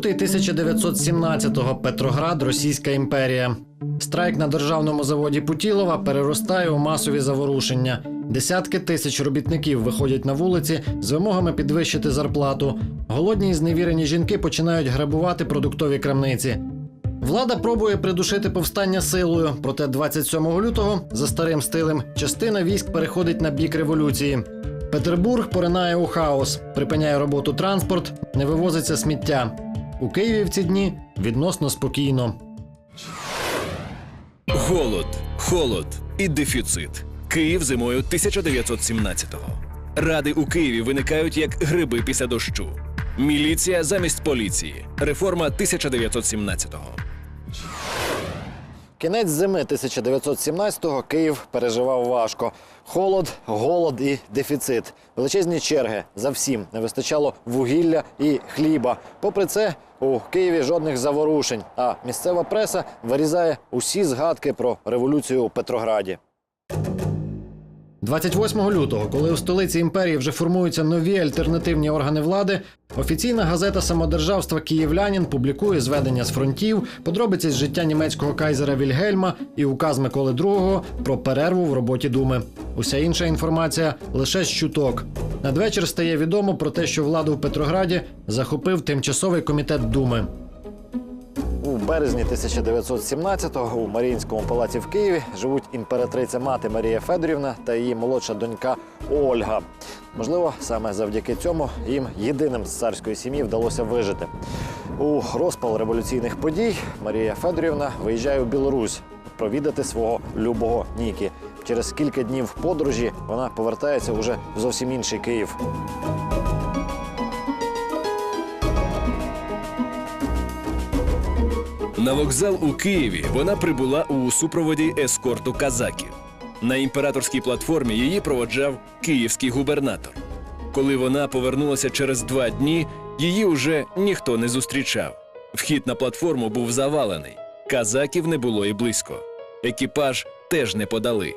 Лютий 1917-го. Петроград, Російська імперія. Страйк на державному заводі Путілова переростає у масові заворушення. Десятки тисяч робітників виходять на вулиці з вимогами підвищити зарплату. Голодні і зневірені жінки починають грабувати продуктові крамниці. Влада пробує придушити повстання силою, проте 27 лютого за старим стилем частина військ переходить на бік революції. Петербург поринає у хаос, припиняє роботу транспорт, не вивозиться сміття. У Києві в ці дні відносно спокійно. Голод, холод і дефіцит. Київ зимою 1917-го. Ради у Києві виникають як гриби після дощу. Міліція замість поліції. Реформа 1917-го. Кінець зими 1917-го Київ переживав важко. Холод, голод і дефіцит. Величезні черги за всім не вистачало вугілля і хліба. Попри це, у Києві жодних заворушень. А місцева преса вирізає усі згадки про революцію у Петрограді. 28 лютого, коли у столиці імперії вже формуються нові альтернативні органи влади, офіційна газета самодержавства Київлянін публікує зведення з фронтів, подробиці з життя німецького кайзера Вільгельма і указ Миколи II про перерву в роботі думи. Уся інша інформація лише з чуток. Надвечір стає відомо про те, що владу в Петрограді захопив тимчасовий комітет думи. Березні 1917-го у Маріїнському палаці в Києві живуть імператриця мати Марія Федорівна та її молодша донька Ольга. Можливо, саме завдяки цьому їм єдиним з царської сім'ї вдалося вижити. У розпал революційних подій Марія Федорівна виїжджає у Білорусь провідати свого любого Нікі. Через кілька днів подорожі вона повертається уже в зовсім інший Київ. На вокзал у Києві вона прибула у супроводі ескорту казаків. На імператорській платформі її проводжав київський губернатор. Коли вона повернулася через два дні, її уже ніхто не зустрічав. Вхід на платформу був завалений. Казаків не було і близько. Екіпаж теж не подали.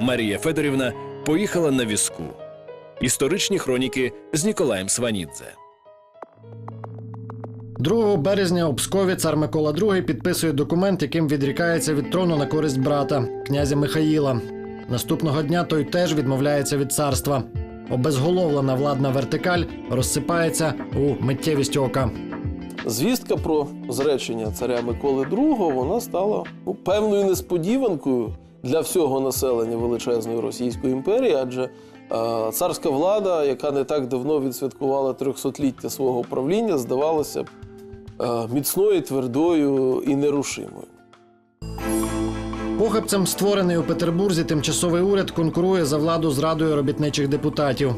Марія Федорівна поїхала на візку. Історичні хроніки з Ніколаєм Сванідзе. 2 березня у Пскові цар Микола II підписує документ, яким відрікається від трону на користь брата, князя Михаїла. Наступного дня той теж відмовляється від царства. Обезголовлена владна вертикаль розсипається у миттєвість ока. Звістка про зречення царя Миколи II вона стала ну, певною несподіванкою для всього населення величезної Російської імперії, адже е, царська влада, яка не так давно відсвяткувала 300-ліття свого правління, е, міцною, твердою і нерушимою. Похабцем створений у Петербурзі тимчасовий уряд конкурує за владу з радою робітничих депутатів.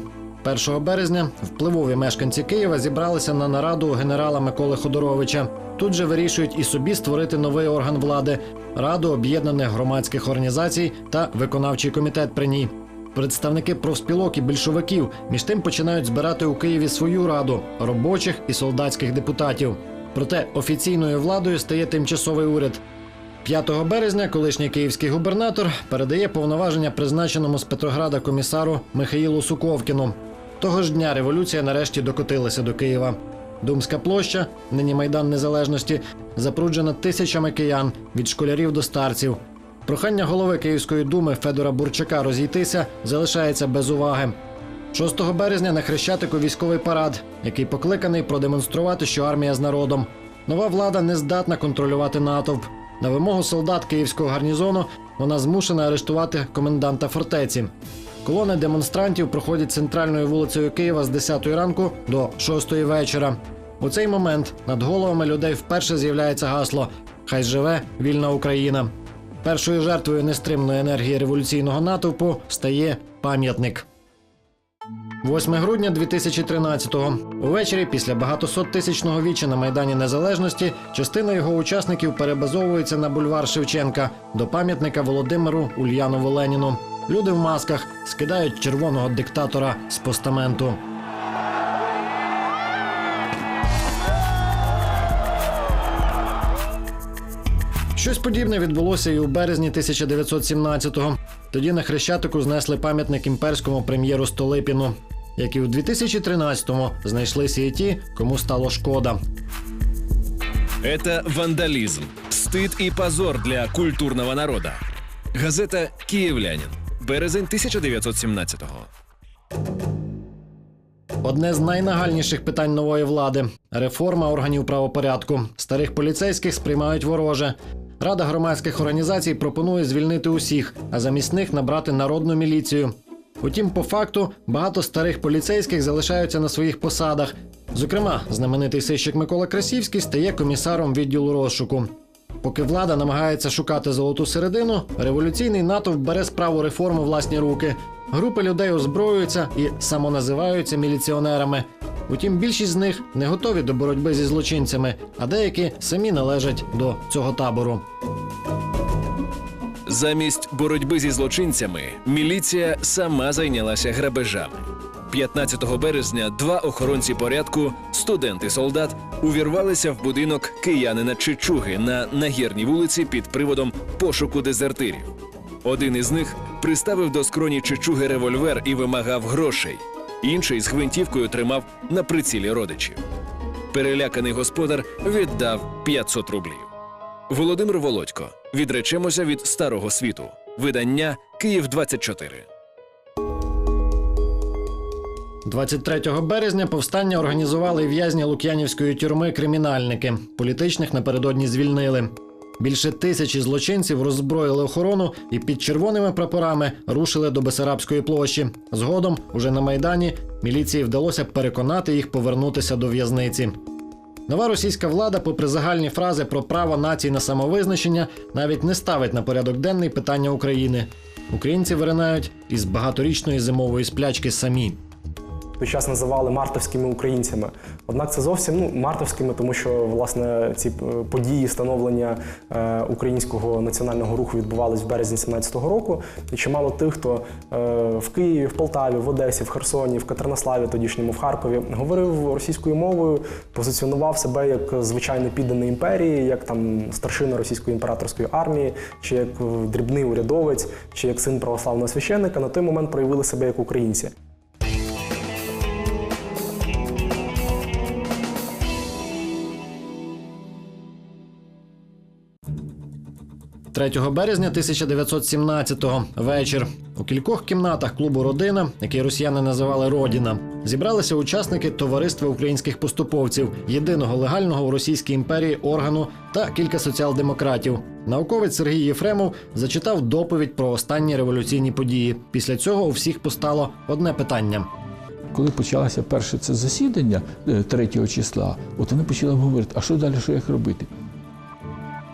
1 березня впливові мешканці Києва зібралися на нараду у генерала Миколи Ходоровича. Тут же вирішують і собі створити новий орган влади раду об'єднаних громадських організацій та виконавчий комітет при ній. Представники профспілок і більшовиків між тим починають збирати у Києві свою раду робочих і солдатських депутатів. Проте офіційною владою стає тимчасовий уряд. 5 березня колишній київський губернатор передає повноваження призначеному з Петрограда комісару Михаїлу Суковкіну. Того ж дня революція нарешті докотилася до Києва. Думська площа, нині майдан незалежності, запруджена тисячами киян від школярів до старців. Прохання голови Київської думи Федора Бурчака розійтися залишається без уваги. 6 березня на Хрещатику військовий парад, який покликаний продемонструвати, що армія з народом. Нова влада не здатна контролювати натовп. На вимогу солдат київського гарнізону вона змушена арештувати коменданта фортеці. Колони демонстрантів проходять центральною вулицею Києва з 10 ранку до 6 вечора. У цей момент над головами людей вперше з'являється гасло Хай живе вільна Україна. Першою жертвою нестримної енергії революційного натовпу стає пам'ятник. 8 грудня 2013-го. Увечері, після багатосоттисячного віча на Майдані Незалежності, частина його учасників перебазовується на бульвар Шевченка до пам'ятника Володимиру Ульянову Леніну. Люди в масках скидають червоного диктатора з постаменту. Щось подібне відбулося і у березні 1917-го. Тоді на Хрещатику знесли пам'ятник імперському прем'єру Столипіну, як і у 2013-му знайшлися і ті, кому стало шкода. Это вандализм, стыд и позор для культурного народа. Газета «Київлянин», березень 1917-го. Одне з найнагальніших питань нової влади реформа органів правопорядку. Старих поліцейських сприймають вороже. Рада громадських організацій пропонує звільнити усіх, а замість них набрати народну міліцію. Утім, по факту багато старих поліцейських залишаються на своїх посадах. Зокрема, знаменитий сищик Микола Красівський стає комісаром відділу розшуку. Поки влада намагається шукати золоту середину, революційний натовп бере справу реформи власні руки. Групи людей озброюються і самоназиваються міліціонерами. Утім, більшість з них не готові до боротьби зі злочинцями, а деякі самі належать до цього табору. Замість боротьби зі злочинцями міліція сама зайнялася грабежами. 15 березня два охоронці порядку, студент і солдат, увірвалися в будинок киянина Чичуги на нагірній вулиці під приводом пошуку дезертирів. Один із них приставив до скроні Чичуги револьвер і вимагав грошей. Інший з гвинтівкою тримав на прицілі родичів. Переляканий господар віддав 500 рублів. Володимир Володько. Відречемося від старого світу. Видання Київ 24 23 березня повстання організували в'язні Лук'янівської тюрми кримінальники. Політичних напередодні звільнили. Більше тисячі злочинців роззброїли охорону і під червоними прапорами рушили до Бесарабської площі. Згодом, уже на майдані, міліції вдалося переконати їх повернутися до в'язниці. Нова російська влада, попри загальні фрази про право націй на самовизначення, навіть не ставить на порядок денний питання України. Українці виринають із багаторічної зимової сплячки самі. Той час називали мартовськими українцями. Однак це зовсім ну, мартовськими, тому що власне ці е, події становлення е, українського національного руху відбувались в березні 17-го року. І чимало тих, хто е, в Києві, в Полтаві, в Одесі, в Херсоні, в Катернославі, тодішньому в Харкові, говорив російською мовою, позиціонував себе як звичайно підданий імперії, як там старшина російської імператорської армії, чи як дрібний урядовець, чи як син православного священника, на той момент проявили себе як українці. 3 березня 1917-го вечір. У кількох кімнатах клубу Родина, який росіяни називали Родіна, зібралися учасники товариства українських поступовців, єдиного легального у Російській імперії органу та кілька соціал-демократів. Науковець Сергій Єфремов зачитав доповідь про останні революційні події. Після цього у всіх постало одне питання. Коли почалося перше це засідання е, 3 числа, от вони почали говорити, а що далі, що як робити?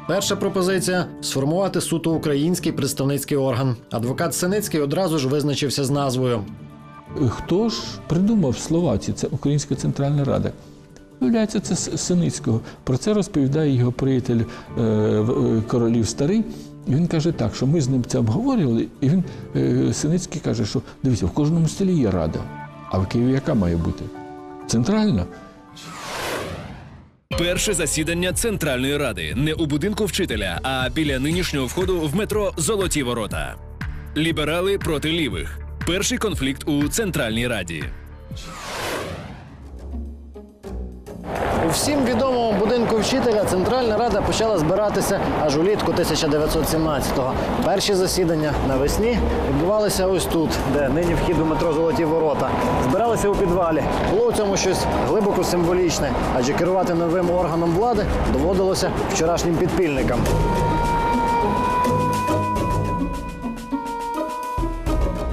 Перша пропозиція сформувати суто український представницький орган. Адвокат Синицький одразу ж визначився з назвою. Хто ж придумав слова ці? Це Українська Центральна Рада. Виявляється, це Синицького. Про це розповідає його приятель е, е, Королів Старий. І він каже так, що ми з ним це обговорювали, і він е, Синицький каже, що дивіться, в кожному селі є рада. А в Києві яка має бути? Центральна. Перше засідання Центральної ради не у будинку вчителя, а біля нинішнього входу в метро Золоті Ворота. Ліберали проти лівих. Перший конфлікт у Центральній Раді. У всім відомому будинку вчителя Центральна Рада почала збиратися аж улітку 1917-го. Перші засідання навесні відбувалися ось тут, де нині вхід у метро Золоті Ворота. Збиралися у підвалі. Було у цьому щось глибоко символічне, адже керувати новим органом влади доводилося вчорашнім підпільникам.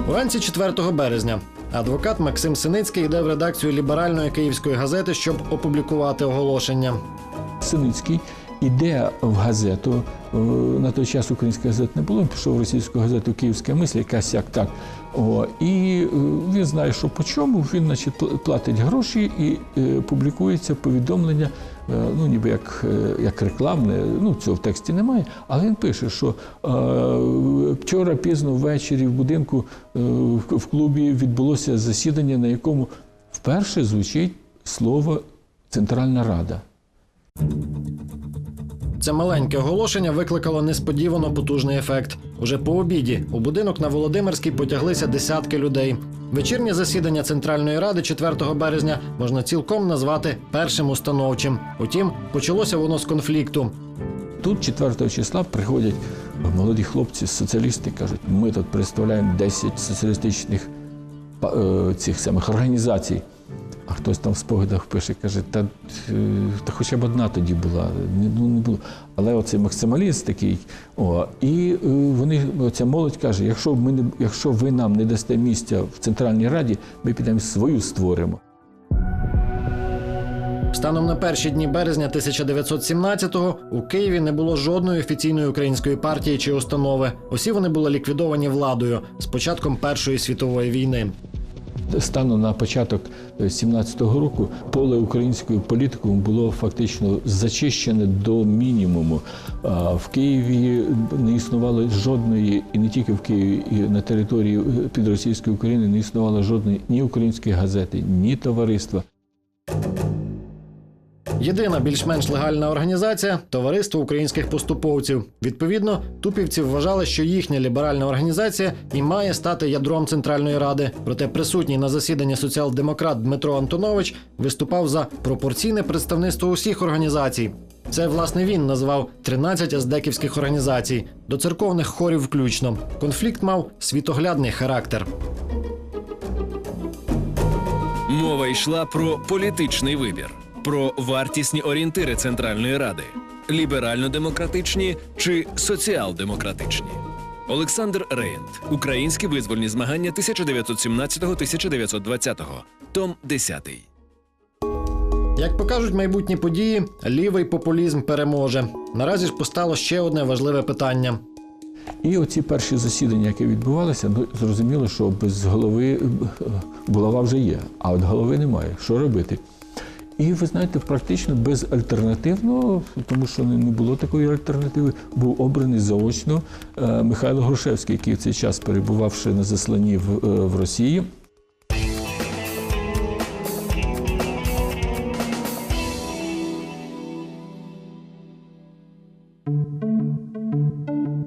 Уранці 4 березня адвокат Максим Синицький йде в редакцію ліберальної київської газети, щоб опублікувати оголошення. Синицький іде в газету. е, На той час української газети не було. Він пішов в російську газету Київська мисль, якась як так. О, і е, він знає, що по чому. Він, значить, платить гроші і е, публікується повідомлення, ну ніби як, е, як рекламне. Ну цього в тексті немає. Але він пише, що е, вчора пізно ввечері в будинку е, в клубі відбулося засідання, на якому вперше звучить слово Центральна Рада. Це маленьке оголошення викликало несподівано потужний ефект. Уже по обіді у будинок на Володимирській потяглися десятки людей. Вечірнє засідання Центральної ради 4 березня можна цілком назвати першим установчим. Утім, почалося воно з конфлікту. Тут 4 числа приходять молоді хлопці, соціалісти, кажуть, ми тут представляємо 10 соціалістичних е, цих самих організацій. А хтось там в спогадах пише, каже, та, е, та хоча б одна тоді була, ну, не було. Але оцей максималіст такий. О, і е, вони, оця молодь каже, якщо, ми не, якщо ви нам не дасте місця в Центральній Раді, ми підемо свою створимо. Станом на перші дні березня 1917-го у Києві не було жодної офіційної української партії чи установи. Усі вони були ліквідовані владою з початком Першої світової війни. Станом на початок 17-го року поле української політики було фактично зачищене до мінімуму. В Києві не існувало жодної, і не тільки в Києві, і на території підросійської України не існувало жодної ні української газети, ні товариства. Єдина більш-менш легальна організація товариство українських поступовців. Відповідно, тупівці вважали, що їхня ліберальна організація і має стати ядром Центральної ради. Проте присутній на засіданні соціал-демократ Дмитро Антонович виступав за пропорційне представництво усіх організацій. Це власне він назвав 13 аздеківських організацій, до церковних хорів включно. Конфлікт мав світоглядний характер. Мова йшла про політичний вибір, про вартісні орієнтири Центральної Ради ліберально-демократичні чи соціал-демократичні. Олександр Рейнд. Українські визвольні змагання 1917-1920. Том 10. Як покажуть майбутні події, лівий популізм переможе. Наразі ж постало ще одне важливе питання. І оці перші засідання, які відбувалися, ну зрозуміло, що без голови е, булава вже є, а от голови немає. Що робити? І ви знаєте, практично безальтернативно, тому що не було такої альтернативи, був обраний заочно е, Михайло Грушевський, який в цей час перебувавши на засланні в, е, в Росії.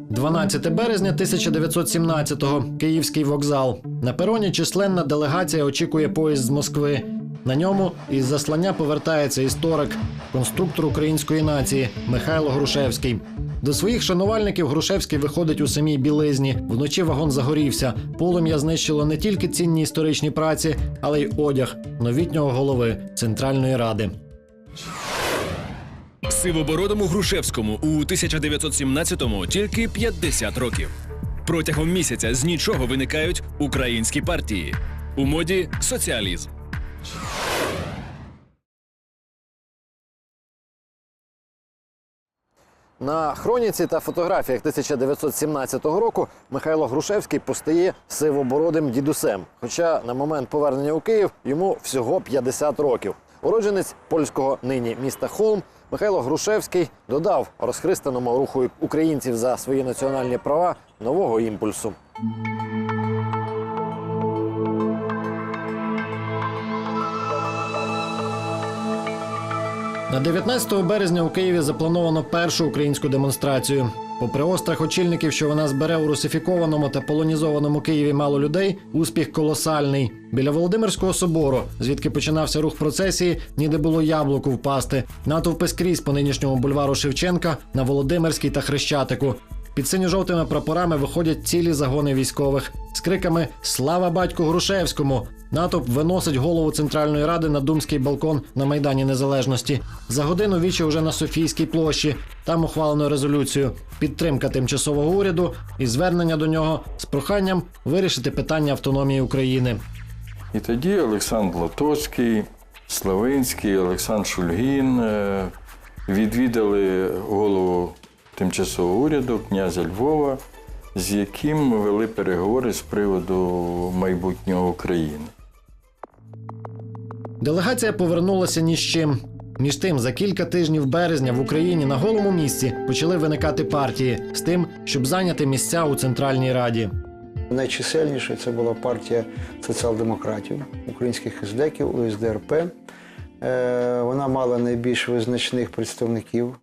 12 березня 1917-го. Київський вокзал. На пероні численна делегація очікує поїзд з Москви. На ньому із заслання повертається історик, конструктор української нації Михайло Грушевський. До своїх шанувальників Грушевський виходить у самій білизні. Вночі вагон загорівся. Полум'я знищило не тільки цінні історичні праці, але й одяг новітнього голови Центральної Ради. Сивобородому Грушевському у 1917-му тільки 50 років. Протягом місяця з нічого виникають українські партії. У моді соціалізм. На хроніці та фотографіях 1917 року Михайло Грушевський постає сивобородим дідусем. Хоча на момент повернення у Київ йому всього 50 років. Уродженець польського нині міста Холм Михайло Грушевський додав розхристаному руху українців за свої національні права нового імпульсу. На 19 березня у Києві заплановано першу українську демонстрацію. Попри острах очільників, що вона збере у русифікованому та полонізованому Києві мало людей, успіх колосальний. Біля Володимирського собору, звідки починався рух процесії, ніде було яблуку впасти. Натовпи скрізь по нинішньому бульвару Шевченка на Володимирській та Хрещатику. Під синьо-жовтими прапорами виходять цілі загони військових з криками Слава батьку Грушевському! Натовп виносить голову Центральної ради на думський балкон на Майдані Незалежності. За годину вічі вже на Софійській площі. Там ухвалено резолюцію підтримка тимчасового уряду і звернення до нього з проханням вирішити питання автономії України. І тоді Олександр Лотоцький, Славинський, Олександр Шульгін е, відвідали голову тимчасового уряду князя Львова, з яким вели переговори з приводу майбутнього України. Делегація повернулася ні з чим. Між тим, за кілька тижнів березня в Україні на голому місці почали виникати партії з тим, щоб зайняти місця у Центральній Раді. Найчисельніше це була партія соціал-демократів, українських ездеків, УСДРП. Е, Вона мала найбільш визначних представників.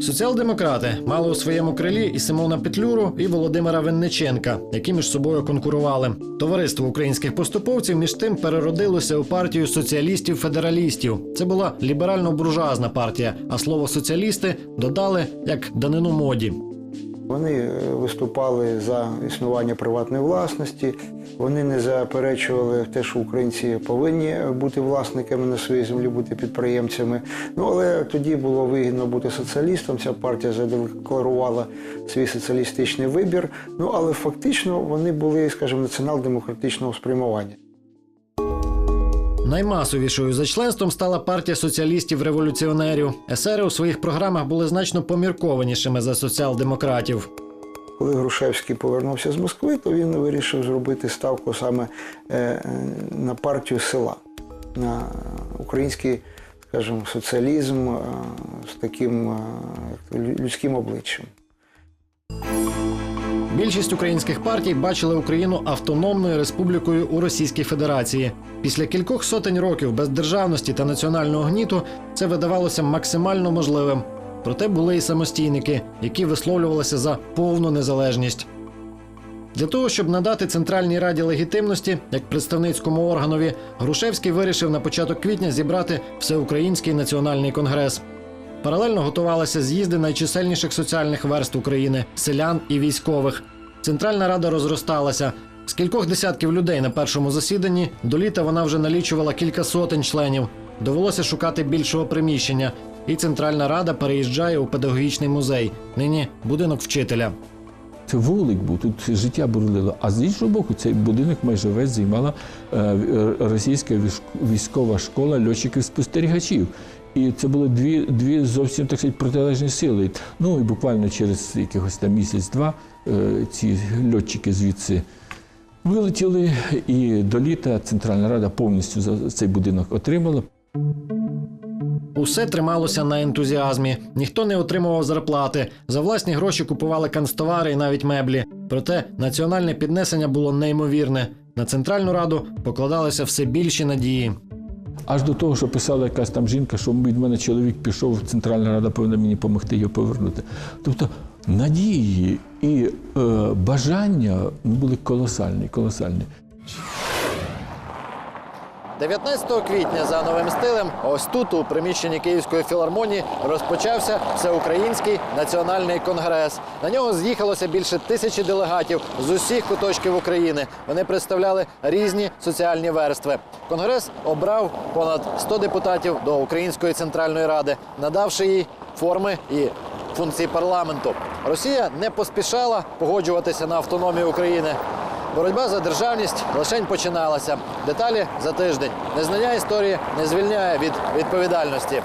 Соціал-демократи мали у своєму крилі і Симона Петлюру, і Володимира Винниченка, які між собою конкурували. Товариство українських поступовців між тим переродилося у партію соціалістів-федералістів. Це була ліберально-буржуазна партія, а слово соціалісти додали як данину моді. Вони е, виступали за існування приватної власності. Вони не заперечували те, що українці повинні бути власниками на своїй землі, бути підприємцями. Ну але тоді було вигідно бути соціалістом. Ця партія задекларувала свій соціалістичний вибір. Ну але фактично вони були, скажімо, націонал-демократичного спрямування. Наймасовішою за членством стала партія соціалістів-революціонерів. Есери у своїх програмах були значно поміркованішими за соціал-демократів. Коли Грушевський повернувся з Москви, то він вирішив зробити ставку саме е, е, на партію села, на український, скажімо, соціалізм е, з таким людським обличчям. Більшість українських партій бачили Україну автономною республікою у Російській Федерації. Після кількох сотень років бездержавності та національного гніту це видавалося максимально можливим. Проте були і самостійники, які висловлювалися за повну незалежність. Для того, щоб надати Центральній Раді легітимності як представницькому органові, Грушевський вирішив на початок квітня зібрати всеукраїнський національний конгрес. Паралельно готувалися з'їзди найчисельніших соціальних верств України селян і військових. Центральна рада розросталася. З кількох десятків людей на першому засіданні до літа вона вже налічувала кілька сотень членів. Довелося шукати більшого приміщення. І Центральна рада переїжджає у педагогічний музей. Нині будинок вчителя. Це вулик був, тут життя бурлило. А з іншого боку, цей будинок майже весь займала е, російська військова школа льотчиків-спостерігачів. І це були дві, дві зовсім так сказати, протилежні сили. Ну і буквально через якихось там місяць-два е, ці льотчики звідси вилетіли, і до літа Центральна Рада повністю за цей будинок отримала. Усе трималося на ентузіазмі. Ніхто не отримував зарплати. За власні гроші купували канцтовари і навіть меблі. Проте національне піднесення було неймовірне. На центральну раду покладалися все більші надії. Аж до того, що писала якась там жінка, що від мене чоловік пішов, Центральна Рада повинна мені допомогти його повернути. Тобто надії і е, бажання були колосальні, колосальні. 19 квітня за новим стилем, ось тут, у приміщенні Київської філармонії, розпочався всеукраїнський національний конгрес. На нього з'їхалося більше тисячі делегатів з усіх куточків України. Вони представляли різні соціальні верстви. Конгрес обрав понад 100 депутатів до Української центральної ради, надавши їй форми і функції парламенту. Росія не поспішала погоджуватися на автономію України. Боротьба за державність лишень починалася. Деталі за тиждень. Незнання історії не звільняє від відповідальності.